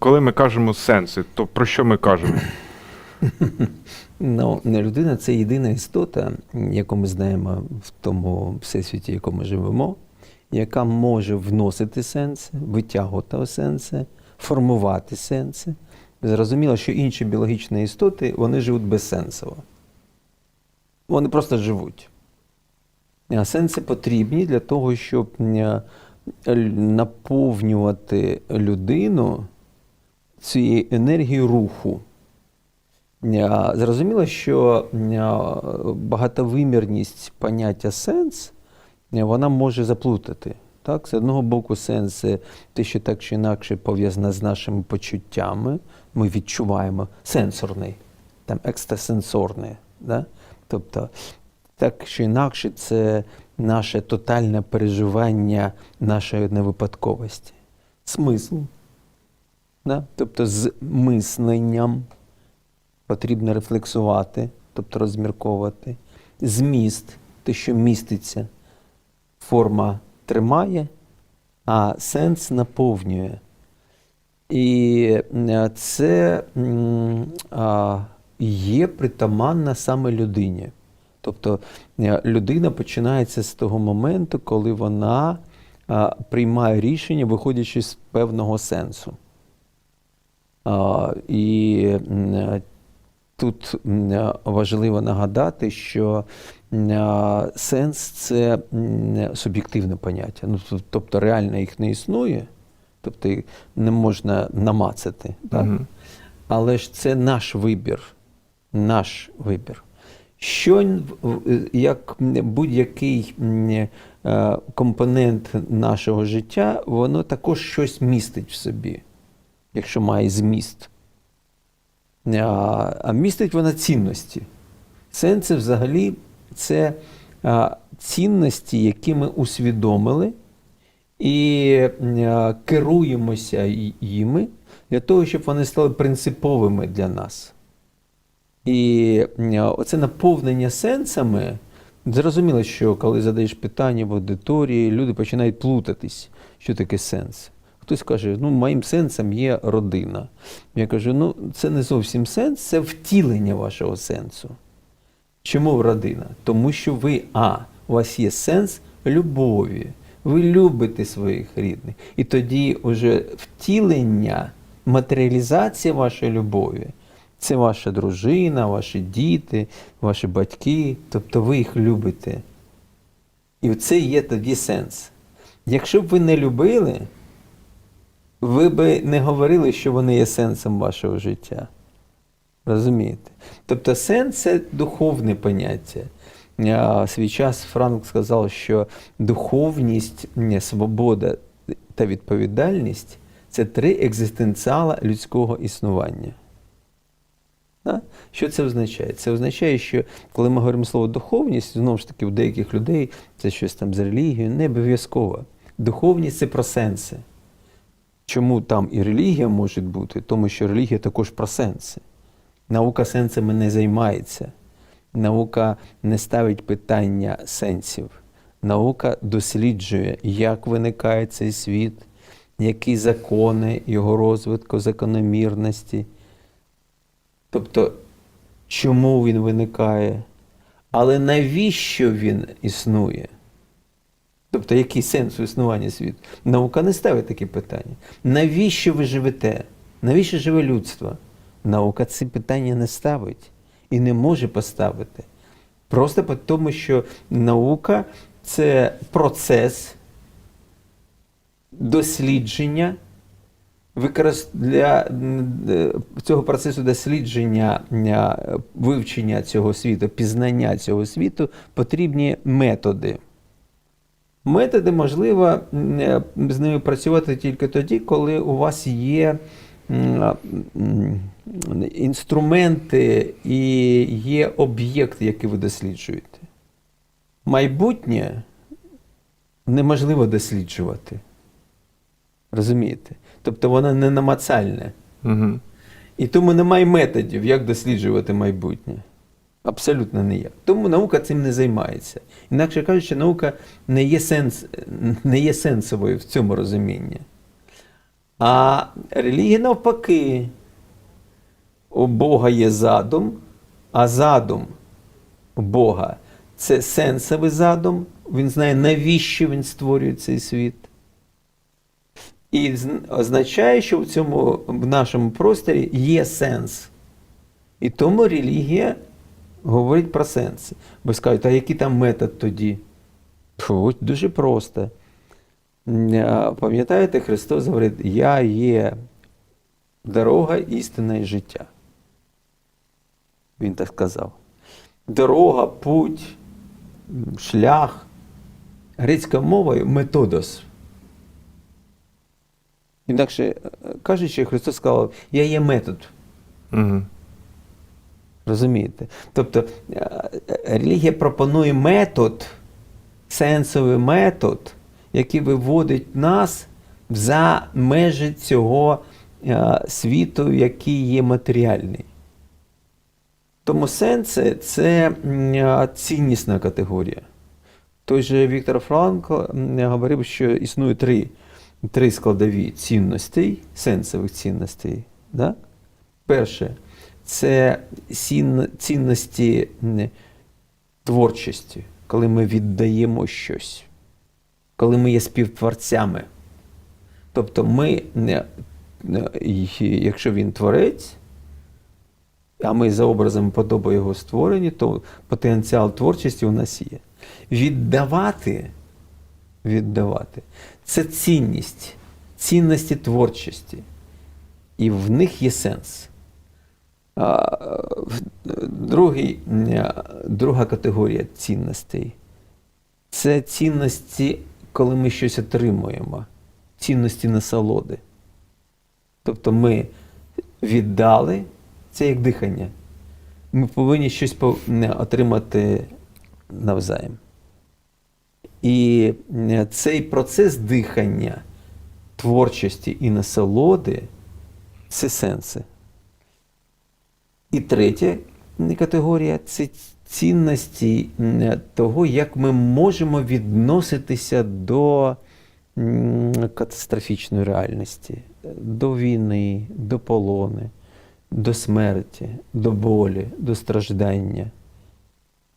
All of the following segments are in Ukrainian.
Коли ми кажемо сенси, то про що ми кажемо? Ну, людина це єдина істота, яку ми знаємо в тому всесвіті, в якому живемо, яка може вносити сенси, витягувати сенси, формувати сенси. Зрозуміло, що інші біологічні істоти вони живуть безсенсово. Вони просто живуть. А сенси потрібні для того, щоб е, наповнювати людину цією енергією руху. Зрозуміло, що багатовимірність поняття сенс вона може заплутати. Так? З одного боку, сенс те, що так чи інакше пов'язане з нашими почуттями. Ми відчуваємо сенсорний, там екстрасенсорний. Да? Тобто, так чи інакше, це наше тотальне переживання нашої невипадковості. Смисл. Да? Тобто з мисленням потрібно рефлексувати, тобто розмірковувати. Зміст, те, що міститься, форма тримає, а сенс наповнює. І е, це є притаманна саме людині. Тобто е, людина починається з того моменту, коли вона приймає рішення, виходячи з певного сенсу. І е, тут е, важливо нагадати, що е, сенс це суб'єктивне поняття. Ну, тобто реально їх не існує, тобто їх не можна намацати. Так? Мгм. Але ж це наш вибір. Наш вибір. Що як будь-який компонент нашого життя, воно також щось містить в собі, якщо має зміст. А, а містить вона цінності. Сенси взагалі це а, цінності, які ми усвідомили і а, керуємося їми для того, щоб вони стали принциповими для нас. І а, оце наповнення сенсами. Зрозуміло, що коли задаєш питання в аудиторії, люди починають плутатись, що таке сенс. Хтось каже, ну, моїм сенсом є родина. Я кажу, ну, це не зовсім сенс, це втілення вашого сенсу. Чому родина? Тому що ви, а, у вас є сенс любові. Ви любите своїх рідних. І тоді уже втілення, матеріалізація вашої любові це ваша дружина, ваші діти, ваші батьки. Тобто ви їх любите. І це є тоді сенс. Якщо б ви не любили, ви би не говорили, що вони є сенсом вашого життя. Розумієте? Тобто сенс це духовне поняття. А, свій час Франк сказав, що духовність, ні, свобода та відповідальність це три екзистенціала людського існування. Що це означає? Це означає, що коли ми говоримо слово духовність, знову ж таки, у деяких людей це щось там з релігією, не обов'язково. Духовність це про сенси. Чому там і релігія може бути? Тому що релігія також про сенси. Наука сенсами не займається. Наука не ставить питання сенсів. Наука досліджує, як виникає цей світ, які закони його розвитку, закономірності. Тобто, чому він виникає, але навіщо він існує? Тобто, який сенс у існування світу? Наука не ставить такі питання. Навіщо ви живете? Навіщо живе людство? Наука ці питання не ставить і не може поставити. Просто тому, що наука це процес дослідження, для е, цього процесу дослідження, е, вивчення цього світу, пізнання цього світу потрібні методи. Методи можливо е, з ними працювати тільки тоді, коли у вас є інструменти і є об'єкт, який ви досліджуєте. Майбутнє неможливо досліджувати. Розумієте? Тобто воно не намацальне. Угу. І тому немає методів, як досліджувати майбутнє. Абсолютно ніяк. Тому наука цим не займається. Інакше кажучи, наука не є, сенс, не є сенсовою в цьому розумінні. А релігія навпаки. У Бога є задум, а задум Бога це сенсовий задум. Він знає, навіщо він створює цей світ. І означає, що в цьому в нашому просторі є сенс. І тому релігія говорить про сенси. Бо скажуть, а який там метод тоді? Фу, дуже просто. Пам'ятаєте, Христос говорить, я є дорога, істина і життя. Він так сказав. Дорога, путь, шлях. Грецькою мовою методос. Інакше е, кажучи, Христос сказав, я є метод. Угу. Розумієте? Тобто е, е, релігія пропонує метод, сенсовий метод, який виводить нас за межі цього е, світу, який є матеріальний. Тому сенси це ціннісна категорія. Той же Віктор Франкл говорив, що існує три, три складові цінностей, сенсових цінностей. Да? Перше це цінності творчості, коли ми віддаємо щось, коли ми є співтворцями. Тобто ми, не- якщо він творець, а ми за образом і подобою його створені, то потенціал творчості у нас є. Віддавати, віддавати це цінність, цінності творчості. І в них є сенс. Другий, друга категорія цінностей це цінності, коли ми щось отримуємо, цінності насолоди. Тобто ми віддали, це як дихання. Ми повинні щось отримати навзаєм. І цей процес дихання, творчості і насолоди це сенси. І третя категорія це цінності того, як ми можемо відноситися до катастрофічної реальності, до війни, до полони, до смерті, до болі, до страждання.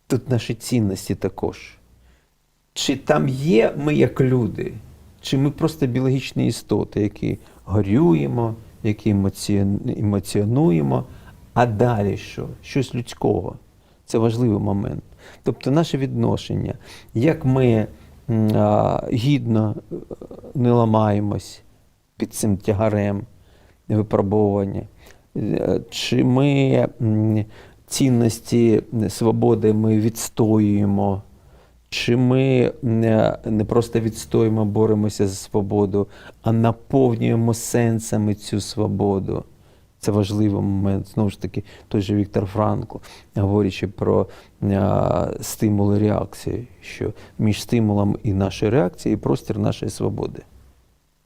Тут наші цінності також. Чи там є ми як люди, чи ми просто біологічні істоти, які горюємо, які емоціон- емоціонуємо, а далі що? Щось людського. Це важливий момент. Тобто наше відношення, як ми а, гідно е, не ламаємось під цим тягарем випробовування, Е, чи ми цінності свободи ми відстоюємо, чи ми не, не просто відстоюємо, боремося за свободу, а наповнюємо сенсами цю свободу. Це важливий момент. Знову ж таки, той же Віктор Франкл, говорячи про а, стимули реакції, що між стимулом і нашою реакцією простір нашої свободи.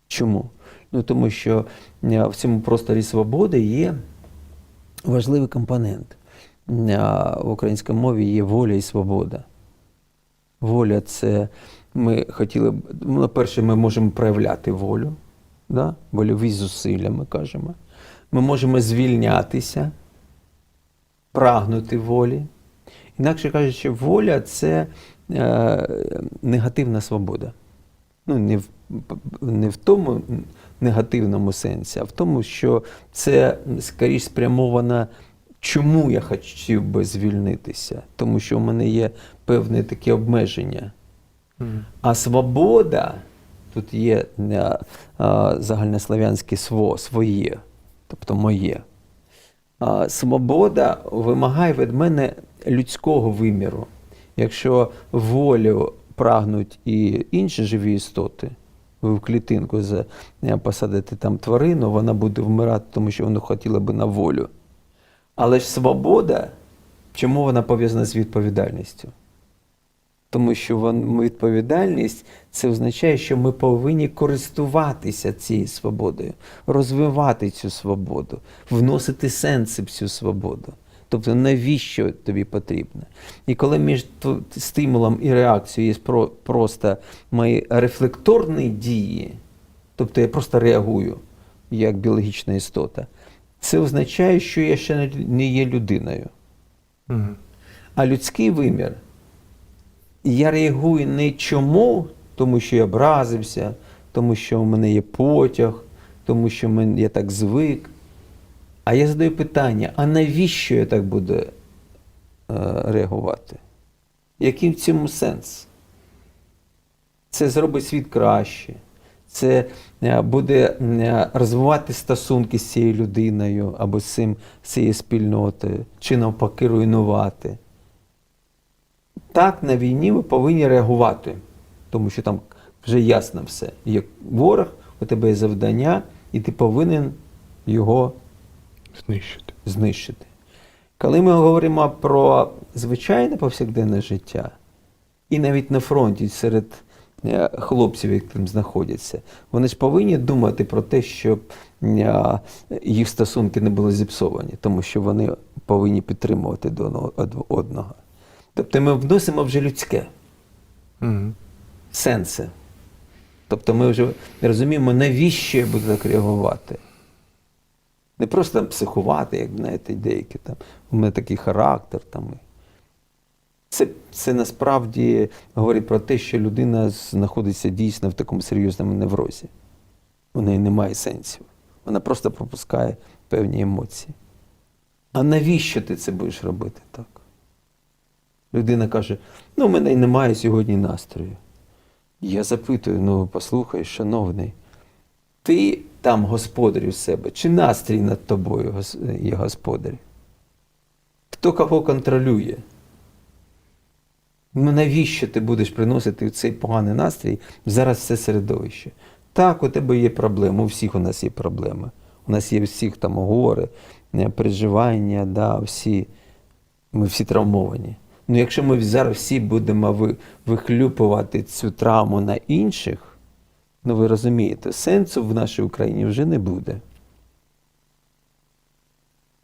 Чому? Ну тому що в цьому просторі свободи є важливий компонент. А, В українській мові є воля і свобода. Воля це ми хотіли б, ну, на-перше, ми можемо проявляти волю, да? вольові зусилля, ми кажемо. Ми можемо звільнятися, прагнути волі. Інакше кажучи, воля це е, негативна свобода. Ну, не в, не в тому негативному сенсі, а в тому, що це скоріш спрямована, чому я хотів би звільнитися, тому що в мене є певне таке обмеження. А свобода, тут є е, а, загальнослов'янське сво, своє, тобто моє. Свобода вимагає від мене людського виміру. Якщо волю прагнуть і інші живі істоти, ви в клітинку е, посадите там тварину, вона буде вмирати, тому що вона хотіла би на волю. Але ж свобода, чому вона пов'язана з відповідальністю? Тому що відповідальність це означає, що ми повинні користуватися цією свободою, розвивати цю свободу, вносити сенси в цю свободу. Тобто, навіщо тобі потрібно? І коли між стимулом і реакцією є про- просто мої рефлекторні дії, тобто я просто реагую, як біологічна істота, це означає, що я ще не- не є людиною. Угу. А людський вимір, я реагую не чому, тому що я образився, тому що в мене є потяг, тому що я так звик. А я задаю питання: а навіщо я так буду е, реагувати? Який в цьому сенс? Це зробить світ краще. Це е, буде е, розвивати стосунки з цією людиною або з цим, з цією спільнотою, чи навпаки руйнувати. Так, на війні ви повинні реагувати, тому що там вже ясно все. Є ворог, у тебе є завдання, і ти повинен його Знищити. знищити. Коли ми говоримо про звичайне повсякденне життя, і навіть на фронті серед е, хлопців, які там знаходяться, вони ж повинні думати про те, щоб е, їх стосунки не були зіпсовані, тому що вони повинні підтримувати до одного. Тобто ми вносимо вже людське Угу. сенси. Тобто ми вже розуміємо, навіщо я буду так реагувати. Не просто там психувати, як знаєте, деякі там. У мене такий характер. Там. Це, це насправді говорить про те, що людина знаходиться дійсно в такому серйозному неврозі. У неї немає сенсів. Вона просто пропускає певні емоції. А навіщо ти це будеш робити так? Людина каже: ну, у мене й немає сьогодні настрою. Я запитую, ну послухай, шановний, ти там господар у себе, чи настрій над тобою є господар? Хто кого контролює? Ну навіщо ти будеш приносити цей поганий настрій зараз все середовище? Так, у тебе є проблеми, у всіх у нас є проблеми. У нас є всіх там гори, е, переживання, да, всі, ми всі травмовані. Ну якщо ми зараз всі будемо ви- вихлюпувати цю травму на інших, ну ви розумієте, сенсу в нашій Україні вже не буде.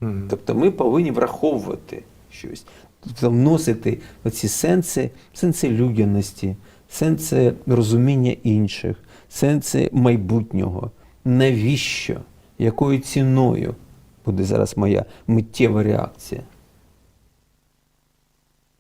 Угу. Тобто ми повинні враховувати щось, тобто вносити оці сенси, сенси людяності, сенси розуміння інших, сенси майбутнього. Навіщо? Якою ціною буде зараз моя миттєва реакція?